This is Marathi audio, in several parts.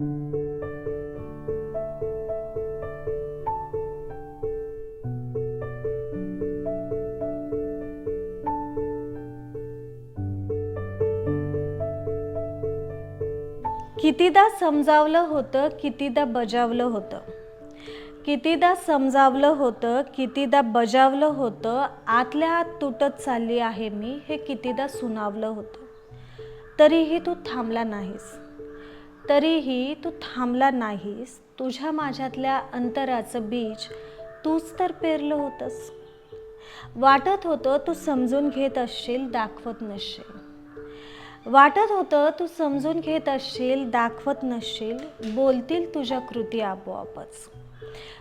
कितीदा समजावलं होतं कितीदा बजावलं होतं. कितीदा समजावलं होतं कितीदा बजावलं होतं आतल्या आत तुटत चालली आहे मी हे कितीदा सुनावलं होतं. तरीही तू थांबला नाहीस. तरीही तू थांबला नाहीस. तुझ्या माझ्यातल्या अंतराचं बीज तूच तर पेरलं होतंस. वाटत होतं तू समजून घेत असशील दाखवत नसशील. वाटत होतं तू समजून घेत असशील दाखवत नसशील बोलतील तुझ्या कृती आपोआपच.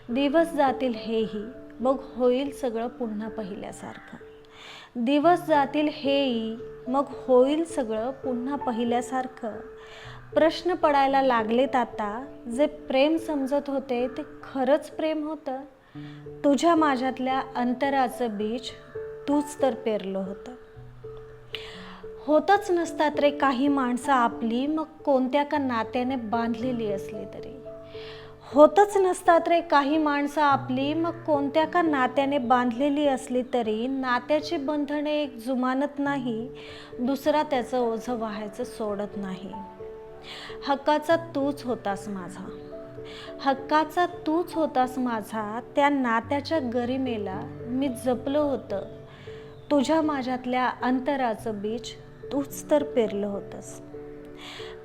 दिवस जातील हेही मग होईल सगळं पुन्हा पहिल्यासारखं. दिवस जातील हेही मग होईल सगळं पुन्हा पहिल्यासारखं. प्रश्न पडायला लागलेत आता. जे प्रेम समजत होते ते खरंच प्रेम होतं. तुझ्या माझ्यातल्या अंतराचं बीज तूच तर पेरलं होतं. होतच नसतात रे काही माणसं आपली मग कोणत्या का नात्याने बांधलेली असली तरी. होतच नसतात रे काही माणसं आपली मग कोणत्या का नात्याने बांधलेली असली तरी. नात्याची बंधने एक जुमानत नाही दुसरा त्याचं ओझं व्हायचं सोडत नाही. हक्काचा तूच होतास माझा. हक्काचा तूच होतास माझा. त्या नात्याच्या गरिमेला मी जपलं होतं. तुझ्या माझ्यातल्या अंतराचं बीज तूच तर पेरलं होतंस.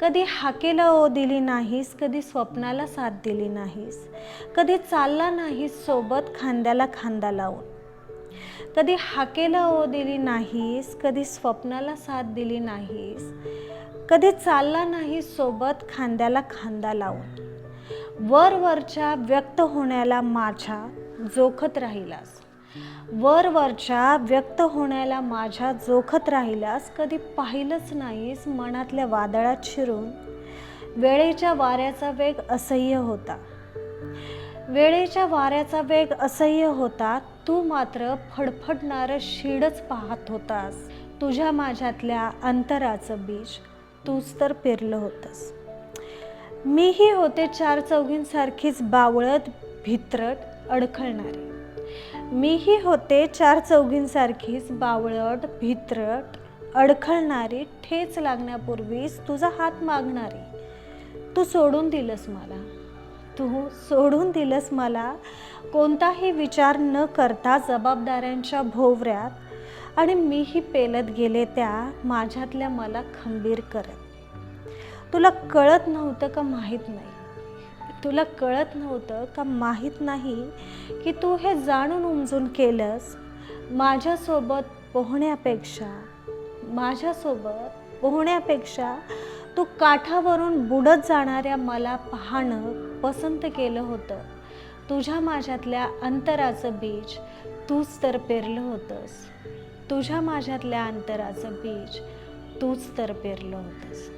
कधी हाकेला ओ दिली नाहीस कधी स्वप्नाला साथ दिली नाहीस कधी चालला नाहीस सोबत खांद्याला खांदा लावून. कधी हाकेला ओ दिली नाहीस कधी स्वप्नाला साथ दिली नाहीस कधी चालला नाही सोबत खांद्याला खांदा लावून. वरवरच्या व्यक्त होण्याला माझ्या जोखत राहिलास. वरवरच्या व्यक्त होण्याला माझ्या जोखत राहिल्यास कधी पाहिलंच नाहीस मनातल्या वादळात शिरून. वेळेच्या वाऱ्याचा वेग असह्य होता. वेळेच्या वाऱ्याचा वेग असह्य होता. तू मात्र फडफडणारं शिडच पाहत होतास. तुझ्या माझ्यातल्या अंतराचं बीज तूच तर पेरलं होतंस. मीही होते चार चौघींसारखीच बावळत भित्रट अडखळणारी. मीही होते चार चौघींसारखीच बावळट भित्रट अडखळणारी ठेच लागण्यापूर्वीच तुझा हात मागणारी. तू सोडून दिलंस मला. तू सोडून दिलंस मला. कोणताही विचार न करता जबाबदाऱ्यांच्या भोवऱ्यात आणि मीही पेलत गेले त्या माझ्यातल्या मला खंबीर करत. तुला कळत नव्हतं का माहीत नाही? तुला कळत नव्हतं का माहीत नाही की तू हे जाणून उमजून केलंस माझ्यासोबत पोहण्यापेक्षा? माझ्यासोबत पोहण्यापेक्षा तू काठावरून बुडत जाणाऱ्या मला पाहणं पसंत केलं होतं. तुझ्या माझ्यातल्या अंतराचं बीज तूच तर पेरलं होतंस. तुझ्या माझ्यातल्या अंतराचं बीज तूच तर पेरलं होतंस.